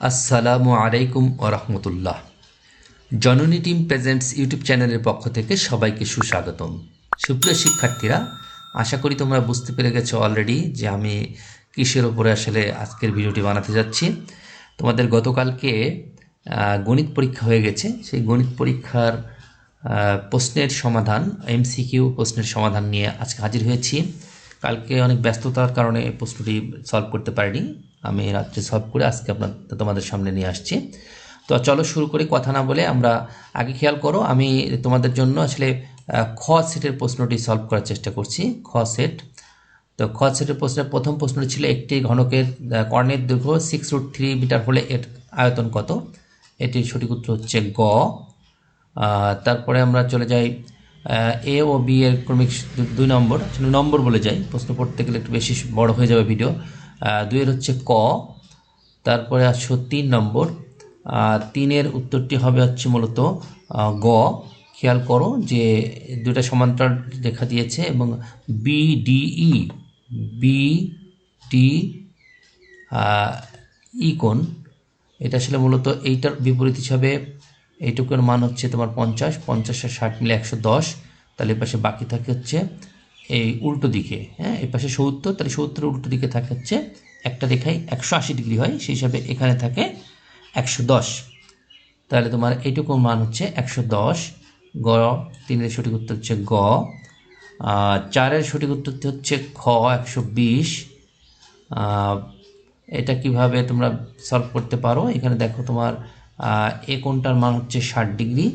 আসসালামু আলাইকুম ওরহমতুল্লাহ জননী টিম প্রেজেন্টস ইউটিউব চ্যানেলের পক্ষ থেকে সবাইকে সুস্বাগতম। সুপ্রিয় শিক্ষার্থীরা, আশা করি তোমরা বুঝতে পেরে গেছো অলরেডি যে আমি কিসের ওপরে আসলে আজকের ভিডিওটি বানাতে যাচ্ছি। তোমাদের গতকালকে গণিত পরীক্ষা হয়ে গেছে। সেই গণিত পরীক্ষার প্রশ্নের সমাধান এমসিকিউ প্রশ্নের সমাধান নিয়ে আজকে হাজির হয়েছি। কালকে অনেক ব্যস্ততার কারণে প্রশ্নটি সলভ করতে পারিনি। আমি রাত্রে সলভ করে আজকে আপনার তোমাদের সামনে নিয়ে আসছি। তো চলো শুরু করি কথা না বলে। আমরা আগে খেয়াল করো, আমি তোমাদের জন্য আসলে খ সেটের প্রশ্নটি সলভ করার চেষ্টা করছি। খ সেট তো খ সেটের প্রশ্নের প্রথম প্রশ্নটি ছিল একটি ঘনকের কর্ণের দৈর্ঘ্য সিক্স রুট থ্রি মিটার হলে এর আয়তন কত? এটির সঠিক উত্তর হচ্ছে গ। তারপরে আমরা চলে যাই এ ও বি এর ক্রমিক দুই নম্বর নম্বর বলে যাই, প্রশ্ন পড়তে গেলে একটু বেশি বড় হয়ে যাবে ভিডিও দুইয়ের হচ্ছে ক, তারপরে আসছো তিন নম্বর। তিনের উত্তরটি হবে হচ্ছে মূলত গ। খেয়াল করো যে দুটা সমান্তরাল রেখা দিয়েছে এবং বি ডি ই কোণ। এটা আসলে মূলত এইটার বিপরীত হিসাবে এইটুকুর মান হচ্ছে তোমার পঞ্চাশ পঞ্চাশ আর ষাট মিলে একশো দশ। তাহলে এর পাশে বাকি থাকে হচ্ছে এই উল্টো দিকে হ্যাঁ? এই পাশে সত্তর, তাহলে সত্তরের উল্টো দিকে থাকে হচ্ছে একটা রেখায় একশো আশি ডিগ্রি হয়, সেই হিসাবে এখানে থাকে একশো দশ। তাহলে তোমার এইটুকুর মান হচ্ছে একশো দশ, গ, তিনের সঠিক উত্তর হচ্ছে গ চারের সঠিক উত্তরটি হচ্ছে খ, একশো বিশ। এটা কীভাবে তোমরা সলভ করতে পারো? এখানে দেখো তোমার এ কোণটার মান হচ্ছে ষাট ডিগ্রি।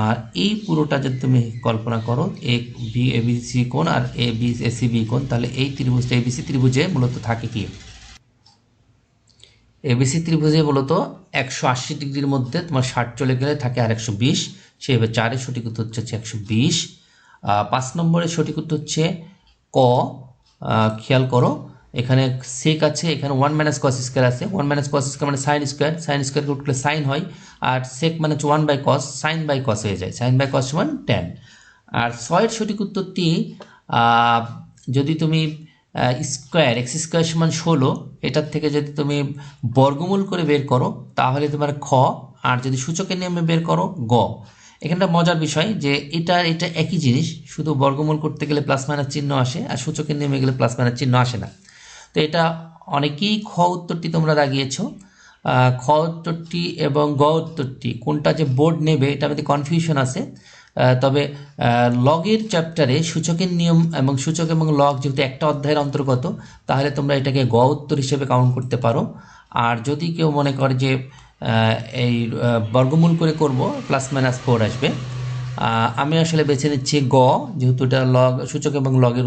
আর এই পুরোটা যদি তুমি কল্পনা করো, A B A B, C কোণ আর A B, A C, B কোণ, তাহলে এই ত্রিভুজটা এবিসি ত্রিভুজে মূলত থাকে কি? এবিসি ত্রিভুজে মূলত একশো আশি ডিগ্রির মধ্যে তোমার ষাট চলে গেলে থাকে আর একশো বিশ। সেভাবে চারের সঠিক উত্তর হচ্ছে একশো বিশ। পাঁচ নম্বরের সঠিক উত্তর হচ্ছে ক। খেয়াল করো এখানে সেক আছে, এখানে ওয়ান মাইনাস কস স্কোয়ার আছে। ওয়ান মাইনাস কস স্কোয়ার মানে সাইন স্কোয়ার সাইন স্কোয়ার উঠলে সাইন হয়, আর সেক মানে হচ্ছে one by cos sine by cos হয়ে যায় সাইন বাই কস সমান টেন আর ছয়ের সঠিক উত্তরটি যদি তুমি স্কোয়ার এক্স স্কোয়ার সমান ষোলো, এটার থেকে যদি তুমি বর্গমূল করে বের করো, তাহলে তোমার খ, আর যদি সূচকের নিয়মে বের করো, গ। এখানটা মজার বিষয় যে এটা এটা একই জিনিস, শুধু বর্গমূল করতে গেলে প্লাস মাইনাস চিহ্ন আসে, আর সূচকের নিয়মে গেলে প্লাস মাইনাস চিহ্ন আসে না। তো এটা অনেকেই খ উত্তরটি তোমরা দাগিয়েছ। খ উত্তরটি এবং গ উত্তরটি, কোনটা যে বোর্ড নেবে এটা মধ্যে কনফিউশন আছে। তবে লগের চ্যাপ্টারে সূচকের নিয়ম এবং সূচক এবং লগ যেহেতু একটা অধ্যায়ের অন্তর্গত, তাহলে তোমরা এটাকে গ উত্তর হিসেবে কাউন্ট করতে পারো। আর যদি কেউ মনে করে যে এই বর্গমূল করে করব প্লাস মাইনাস ফোর আসবে। আমি আসলে বেছে নিচ্ছি গ, যেহেতু এটা লগ সূচক এবং লগের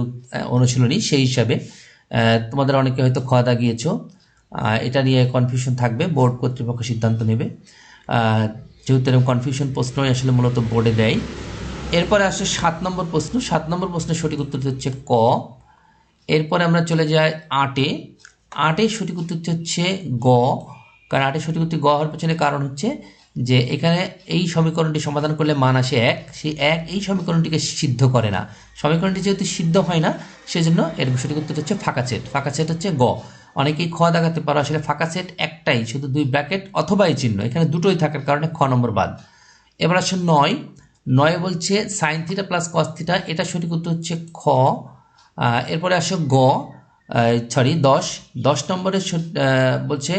অনুশীলনী সেই হিসাবে। তোমাদের অনেকে হয়তো খ দাগিয়েছো। আহ, এটা নিয়ে কনফিউশন থাকবে বোর্ড কর্তৃপক্ষ সিদ্ধান্ত নেবে। যেহেতু এরকম কনফিউশন প্রশ্নই আসলে মূলত বোর্ডে দেয়। এরপরে আসে সাত নম্বর প্রশ্ন। সাত নম্বর প্রশ্নের সঠিক উত্তর হচ্ছে ক। এরপরে আমরা চলে যাই আটে। আটের সঠিক উত্তরটি হচ্ছে গ। কারণ আটের সঠিক উত্তর গ হওয়ার পেছনে কারণ হচ্ছে যে এখানে এই সমীকরণটি সমাধান করলে মান আসে এক। সেই এক এই সমীকরণটিকে সিদ্ধ করে না। সমীকরণটি যেহেতু সিদ্ধ হয় না, সেজন্য এর সঠিক উত্তর হচ্ছে ফাঁকা সেট। ফাঁকা সেট হচ্ছে গ। অনেকেই খ দেখাতে পারো, আসলে ফাঁকা সেট একটাই, শুধু দুই ব্র্যাকেট অথবা এই চিহ্ন। এখানে দুটোই থাকার কারণে খ নম্বর বাদ। এবার আসছে নয়। নয় বলছে sine theta plus cos theta এটা সঠিক উত্তর হচ্ছে খ। এরপরে আসে গ। সরি দশ। দশ নম্বরের বলছে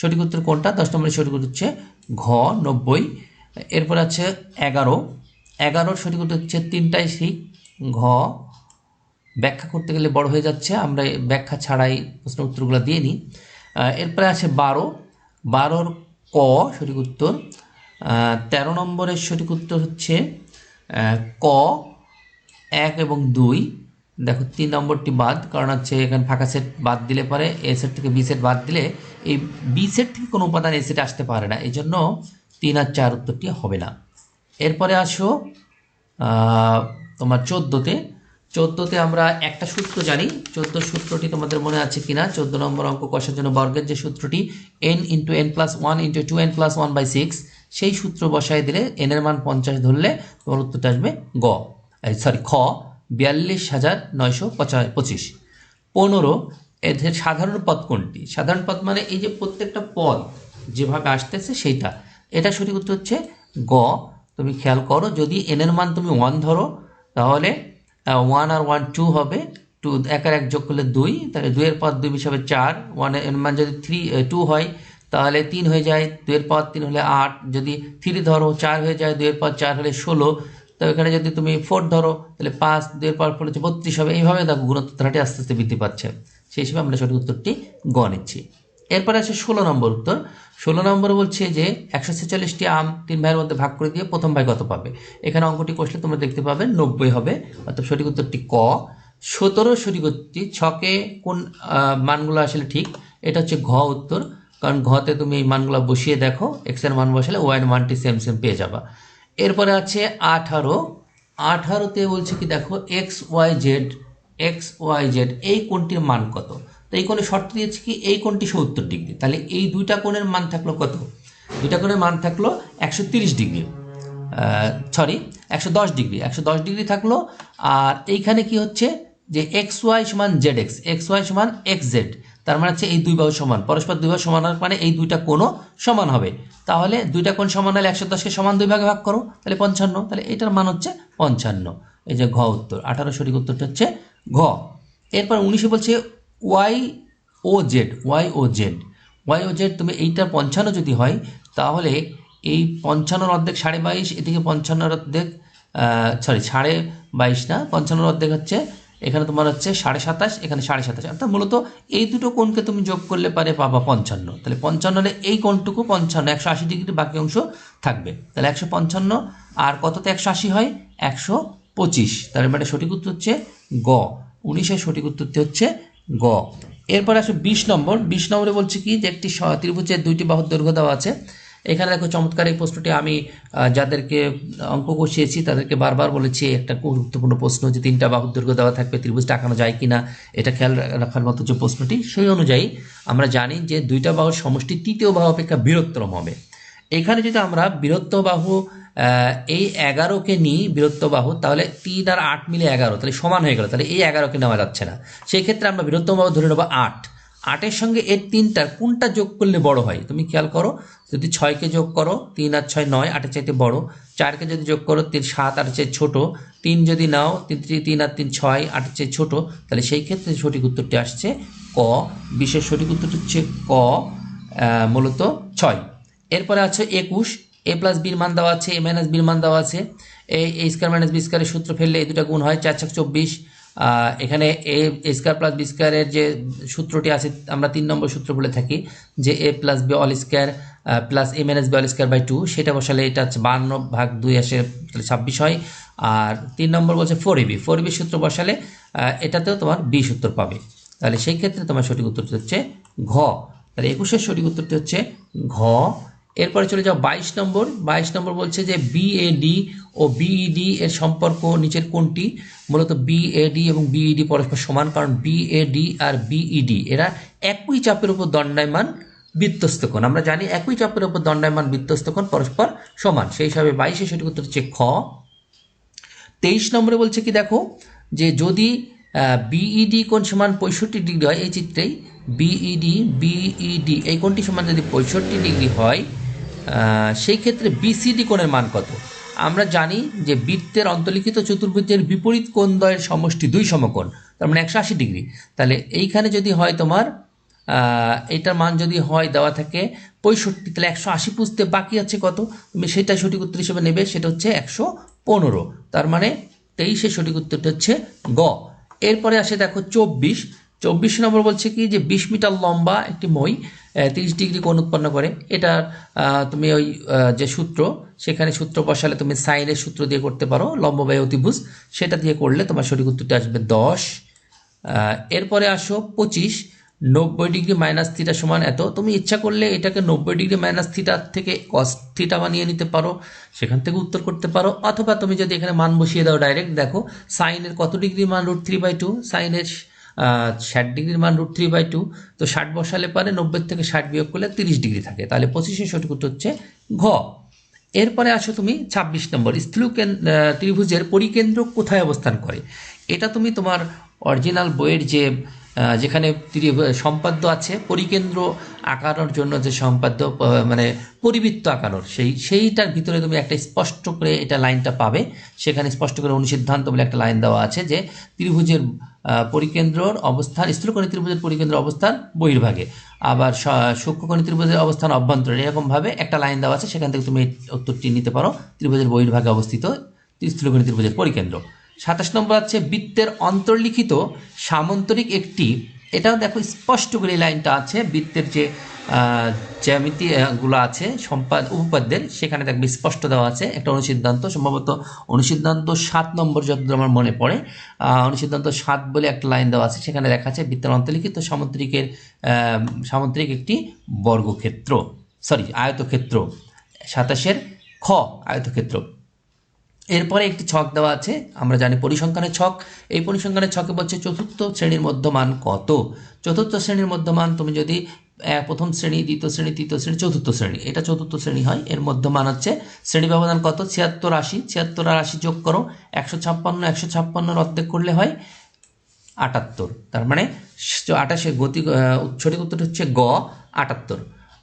সঠিক উত্তর কোনটা? দশ নম্বরের সঠিক উত্তর হচ্ছে ঘ, নব্বই। এরপর আছে এগারো। এগারোর সঠিক উত্তর হচ্ছে তিনটাই ঠিক ঘ, ব্যাখ্যা করতে গেলে বড় হয়ে যাচ্ছে। আমরা ব্যাখ্যা ছাড়াই প্রশ্ন উত্তরগুলো দিয়ে নিই। এরপরে আছে বারো। বারোর ক সঠিক উত্তর। তেরো নম্বরের সঠিক উত্তর হচ্ছে ক, এক এবং দুই। দেখো, তিন নম্বরটি বাদ, কারণ হচ্ছে এখানে ফাঁকা সেট বাদ দিলে পরে এ সেট থেকে বি সেট বাদ দিলে এই বি সেট থেকে কোনো উপাদান এ সেটে আসতে পারে না। এই জন্য তিন আর চার উত্তরটি হবে না। এরপরে আসো তোমার চোদ্দোতে। চোদ্দোতে আমরা একটা সূত্র জানি। চোদ্দ সূত্রটি তোমাদের মনে আছে কিনা? চোদ্দ নম্বর অঙ্ক কষার জন্য বর্গের যে সূত্রটি N into N plus one into two N plus one by six সেই সূত্র বসায় দিলে এন এর মান পঞ্চাশ ধরলে তোমার উত্তরটা আসবে গ। সরি খ। বিয়াল্লিশ হাজার নয়শো পঁচা পঁচিশ পনেরো এদের সাধারণ পদ কোনটি? সাধারণ পদ মানে এই যে প্রত্যেকটা পদ যেভাবে আসতেছে সেইটা। এটা সঠিক উত্তর হচ্ছে গ। তুমি খেয়াল করো, যদি এন এর মান তুমি ওয়ান ধরো, তাহলে ওয়ান আর ওয়ান টু হবে। টু একের এক যোগ করলে দুই, তাহলে দুইয়ের পর দুই হিসাবে চার। ওয়ানের মান যদি থ্রি টু হয়, তাহলে তিন হয়ে যায়, দুইয়ের পর তিন হলে আট। যদি থ্রি ধরো, চার হয়ে যায়, দুইয়ের পর চার হলে ষোলো। তো এখানে যদি তুমি ফোর ধরো, তাহলে পাঁচ দুইয়ের পর ফোর হচ্ছে বত্রিশ হবে। এইভাবে দেখো গুণোত্তর ধারাটি আস্তে আস্তে বৃদ্ধি পাচ্ছে। সেই হিসেবে আমরা সঠিক উত্তরটি গ নিচ্ছি। এরপরে আছে ষোলো নম্বর উত্তর। ষোলো নম্বর বলছে যে, একশো ছেচল্লিশটি আম তিন ভাইয়ের মধ্যে ভাগ করে দিয়ে প্রথম ভাই কত পাবে? এখানে অঙ্কটি কষলে তোমরা দেখতে পাবে নব্বই হবে, অর্থাৎ সঠিক উত্তরটি ক। সতেরো সঠিক উত্তরটি ছকে কোন মানগুলো আসলে ঠিক, এটা হচ্ছে ঘ উত্তর। কারণ ঘতে তুমি এই মানগুলো বসিয়ে দেখো এক্সের মান বসালে ওয়াই এর মানটি সেম সেম পেয়ে যাবা। এরপরে আছে আঠারো। আঠারোতে বলছে কি, দেখো, X Y Z, X Y Z, এই কোণটির মান কত? তো এই কোণে শর্ত দিয়েছে কি, এই কোণটি সত্তর ডিগ্রি। তাহলে এই দুইটা কোণের মান থাকল কত? দুইটা কোণের মান থাকল একশো তিরিশ ডিগ্রি। সরি একশো দশ ডিগ্রি। একশো দশ ডিগ্রি থাকল, আর এইখানে কি হচ্ছে যে এক্স ওয়াই সমান জেড এক্স এক্স ওয়াই সমান এক্স জেড। তার মানে হচ্ছে এই দুই বাহু সমান। পরস্পর দুই বাহু সমান মানে এই দুইটা কোণও সমান হবে। তাহলে দুইটা কোণ সমান হলে একশো দশকে সমান দুই ভাগে ভাগ করো, তাহলে পঞ্চান্ন। তাহলে এটার মান হচ্ছে পঞ্চান্ন। এই যে ঘ উত্তর, আঠারো সঠিক উত্তরটা হচ্ছে ঘ। এরপর উনিশে বলছে ওয়াই ও জেড, ওয়াই ও জেড। ওয়াই ও জেড, তুমি এইটার পঞ্চান্ন যদি হয়, তাহলে এই পঞ্চান্নর অর্ধেক সাড়ে বাইশ, এদিকে পঞ্চান্নর অর্ধেক সরি সাড়ে বাইশ না, পঞ্চান্নর অর্ধেক হচ্ছে এখানে তোমার হচ্ছে সাড়ে সাতাশ, এখানে সাড়ে সাতাশ। অর্থাৎ মূলত এই দুটো কোণকে তুমি যোগ করলে পারে পাবা পঞ্চান্ন। তাহলে পঞ্চান্ন হলে এই কোণটুকু, পঞ্চান্ন, একশো আশি ডিগ্রি বাকি অংশ থাকবে। তাহলে একশো পঞ্চান্ন, আর কততে একশো আশি হয়? একশো পঁচিশ। তার মানে সঠিক উত্তর হচ্ছে গ। উনিশের সঠিক উত্তরটি হচ্ছে গ। এরপর আসে বিশ নম্বর। বিশ নম্বরে বলছে কি যে একটি ত্রিভুজের দুইটি বাহুর দৈর্ঘ্য দেওয়া আছে। এখানে দেখো চমৎকার এই প্রশ্নটি আমি যাদেরকে অঙ্ক কষিয়েছি তাদেরকে বারবার বলেছি, একটা গুরুত্বপূর্ণ প্রশ্ন যে তিনটা বাহুর দৈর্ঘ্য দেওয়া থাকবে ত্রিভুজটা আঁকানো যায় কি না এটা খেয়াল রাখার মতো যে প্রশ্নটি, সেই অনুযায়ী আমরা জানি যে দুইটা বাহুর সমষ্টি তৃতীয় বাহু অপেক্ষা বৃহত্তম হবে। এখানে যদি আমরা বীরত্ব বাহু এই এগারোকে নিই বীরত্ব বাহু, তাহলে তিন আর আট মিলে এগারো, তাহলে সমান হয়ে গেল, তাহলে এই এগারোকে নেওয়া যাচ্ছে না। সেই ক্ষেত্রে আমরা বীরত্ব বাহু ধরে নেব আট। আটের সঙ্গে এর তিনটার কোনটা যোগ করলে বড় হয়? তুমি খেয়াল করো, যদি ছয়কে যোগ করো, তিন আর ছয় নয়, আটের চাইতে বড়। চারকে যদি যোগ করো, তিন সাত, আটের চেয়ে ছোট। তিন যদি নাও, তিন তিন- আর তিন ছয়, আটের চেয়ে ছোট, তাহলে সেই ক্ষেত্রে সঠিক উত্তরটি আসছে ক। বিশেষ সঠিক উত্তরটি হচ্ছে ক মূলত ছয়। এরপরে আছে একুশ। এ প্লাস বির মান দেওয়া আছে, এ মাইনাস বির মান দেওয়া আছে। এই এ স্কোয়ার মাইনাস বি স্কোয়ারের সূত্র ফেললে এই দুটা গুণ হয় চার ছক চব্বিশ। এখানে এ স্কোয়ার প্লাস বি স্কোয়ারের যে সূত্রটি আছে, আমরা তিন নম্বর সূত্র বলে থাকি, যে A plus B whole square plus A minus B whole square by two সেটা বসালে এটা হচ্ছে বান্ন ভাগ দুই আসে তাহলে ছাব্বিশ হয়। আর তিন নম্বর বলছে ফোর এবি ফোর এবি সূত্র বসালে এটাতেও তোমার বি সূত্র পাবে। তাহলে সেই ক্ষেত্রে তোমার সঠিক উত্তরটি হচ্ছে ঘ। তাহলে একুশের সঠিক উত্তরটি হচ্ছে ঘ। এরপরে চলে যাও বাইশ নম্বর। বাইশ নম্বর বলছে যে বিএডি ও বিইডি এর সম্পর্ক নিচের কোনটি? মূলত বিএডি এবং বিইডি পরস্পর সমান, কারণ বিএডি আর বিইডি এরা একই চাপের উপর দণ্ডায়মান বৃত্তস্থকোণ আমরা জানি একই চাপের উপর দণ্ডায়মান বৃত্তস্থকোণ পরস্পর সমান। সেই হিসাবে বাইশে সঠিক উত্তর হচ্ছে খ। তেইশ নম্বরে বলছে কি দেখো, যে যদি বিইডি কোণ সমান পঁয়ষট্টি ডিগ্রি হয়, এই চিত্রেই বিইডি বিইডি এই কোণটি সমান যদি পঁয়ষট্টি ডিগ্রি হয় সেই ক্ষেত্রে বিসিডি কোণের মান কত? আমরা জানি যে বৃত্তের অন্তর্লিখিত চতুর্ভুজের বিপরীত কোণদ্বয়ের সমষ্টি দুই সমকোণ, তার মানে একশো আশি ডিগ্রি। তাহলে এইখানে যদি হয় তোমার এটার মান যদি হয় দেওয়া থাকে পঁয়ষট্টি, তাহলে একশো আশি পুষতে বাকি আছে কত? তুমি সেটা সঠিক উত্তর হিসেবে নেবে, সেটা হচ্ছে একশো পনেরো। তার মানে তেইশের সঠিক উত্তরটা হচ্ছে গ। এরপরে আসে দেখো চব্বিশ। চব্বিশ নম্বর বলছে কি যে বিশ মিটার লম্বা একটি মই তিরিশ ডিগ্রি কোণ উৎপন্ন করে। এটার তুমি ওই যে সূত্র, সেখানে সূত্র বসালে তুমি সাইনের সূত্র দিয়ে করতে পারো লম্ব অতিভুজ। সেটা দিয়ে করলে তোমার সঠিক উত্তরটা আসবে দশ। এরপরে আসো পঁচিশ। নব্বই ডিগ্রি মাইনাস থিটা সমান এত। তুমি ইচ্ছা করলে এটাকে নব্বই ডিগ্রি মাইনাস থিটার থেকে কস থিটা বানিয়ে নিতে পারো, সেখান থেকে উত্তর করতে পারো। অথবা তুমি যদি এখানে মান বসিয়ে দাও ডাইরেক্ট দেখো সাইনের কত ডিগ্রি মান রুট থ্রি বাই টু সাইনের ষাট ডিগ্রির মান রুট থ্রি বাই টু তো ষাট বসালে পারে নব্বই থেকে ষাট বিয়োগ করলে তিরিশ ডিগ্রি থাকে। তাহলে পঁচিশের সঠিক উত্তর হচ্ছে ঘ। এরপরে আসো তুমি ছাব্বিশ নম্বর স্থূল ত্রিভুজের পরিকেন্দ্র কোথায় অবস্থান করে? এটা তুমি তোমার অরিজিনাল বইয়ের যে যেখানে সম্পাদ্য আছে, পরিকেন্দ্র আঁকানোর জন্য যে সম্পাদ্য মানে পরিবৃত্ত আঁকানোর, সেই, সেইটার ভিতরে তুমি একটা স্পষ্ট করে এটা লাইনটা পাবে। সেখানে স্পষ্ট করে অনুসিদ্ধান্ত বলে একটা লাইন দেওয়া আছে যে ত্রিভুজের পরিকেন্দ্রর অবস্থান, স্থূলকোণী ত্রিভুজের পরিকেন্দ্র অবস্থান বহির্ভাগে। আবার সূক্ষ্মকোণী ত্রিভুজের অবস্থান অভ্যন্তরে এরকমভাবে একটা লাইন দেওয়া আছে, সেখান থেকে তুমি উত্তরটি নিতে পারো। ত্রিভুজের বহির্ভাগে অবস্থিত স্থূলকোণী ত্রিভুজের পরিকেন্দ্র। সাতাশ নম্বর আছে, বৃত্তের অন্তর্লিখিত সামন্তরিক একটি এটাও দেখো স্পষ্ট করে লাইনটা আছে বৃত্তের যে আহ, জ্যামিতি গুলো আছে সম্পাদ উপপাদ্যের সেখানে দেখবে স্পষ্ট দেওয়া আছে একটা অনুসিদ্ধান্ত সম্ভবত অনুসিদ্ধান্ত সাত নম্বর যতদূর আমার মনে পড়ে অনুসিদ্ধান্ত সাত বলে একটা লাইন দেওয়া আছে সেখানে দেখা আছে বৃত্তের অন্তর্লিখিত সামুদ্রিকের সামুদ্রিক একটি বর্গক্ষেত্র সরি আয়তক্ষেত্র সাতাশের খ আয়তক্ষেত্র। এরপরে একটি ছক দেওয়া আছে, আমরা জানি পরিসংখ্যানের ছক। এই পরিসংখ্যানের ছকে বলছে চতুর্থ শ্রেণির মধ্যমান কত? চতুর্থ শ্রেণির মধ্যমান, তুমি যদি প্রথম শ্রেণি, দ্বিতীয় শ্রেণি, তৃতীয় শ্রেণি, চতুর্থ শ্রেণি, এটা চতুর্থ শ্রেণি হয়, এর মধ্যমান হচ্ছে, শ্রেণি ব্যবধান কত? ছিয়াত্তর আশি, ছিয়াত্তর আর আশি যোগ করো, একশো ছাপ্পান্ন, একশো ছাপ্পান্নর অর্ধেক করলে হয় আটাত্তর, তার মানে আটাশের গতি সঠিক উত্তর হচ্ছে গ, আটাত্তর।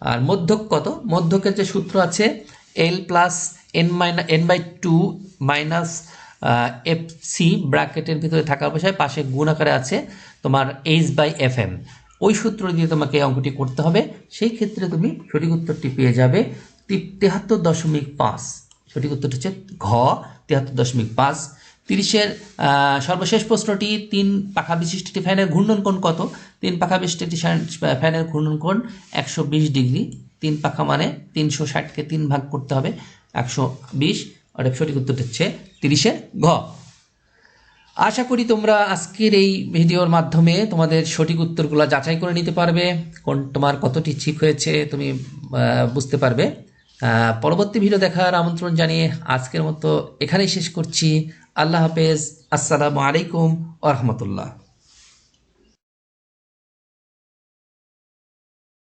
আর মধ্যক কত? মধ্যকের যে সূত্র আছে L plus N minus N by two minus F C ব্র্যাকেটের ভিতরে থাকা অবস্থায় পাশে গুণ আকারে আছে তোমার এইচ বাই এফ এম ওই সূত্র দিয়ে তোমাকে অঙ্কটি করতে হবে। সেই ক্ষেত্রে তুমি সঠিক উত্তরটি পেয়ে যাবে তেহাত্তর দশমিক পাঁচ। সঠিক উত্তরটি হচ্ছে ঘ, তেহাত্তর দশমিক পাঁচ। তিরিশের সর্বশেষ প্রশ্নটি, তিন পাখা বিশিষ্ট একটি ফ্যানের ঘূর্ণন কত? তিন পাখা বিশিষ্ট একটি ফ্যান- ফ্যানের ঘূর্ণন একশো বিশ ডিগ্রি। তিন পাখা মানে তিনশো ষাটকে তিন ভাগ করতে হবে, একশো বিশ। অর্থাৎ সঠিক উত্তরটি হচ্ছে তিরিশে ঘ। আশা করি তোমরা আজকের এই ভিডিওর মাধ্যমে তোমাদের সঠিক উত্তরগুলো যাচাই করে নিতে পারবে। কোন তোমার কতটি ঠিক হয়েছে তুমি বুঝতে পারবে। পরবর্তী ভিডিও দেখার আমন্ত্রণ জানিয়ে আজকের মতো এখানেই শেষ করছি। আল্লাহ হাফেজ। আসসালামু আলাইকুম আ রহমতুল্লাহ।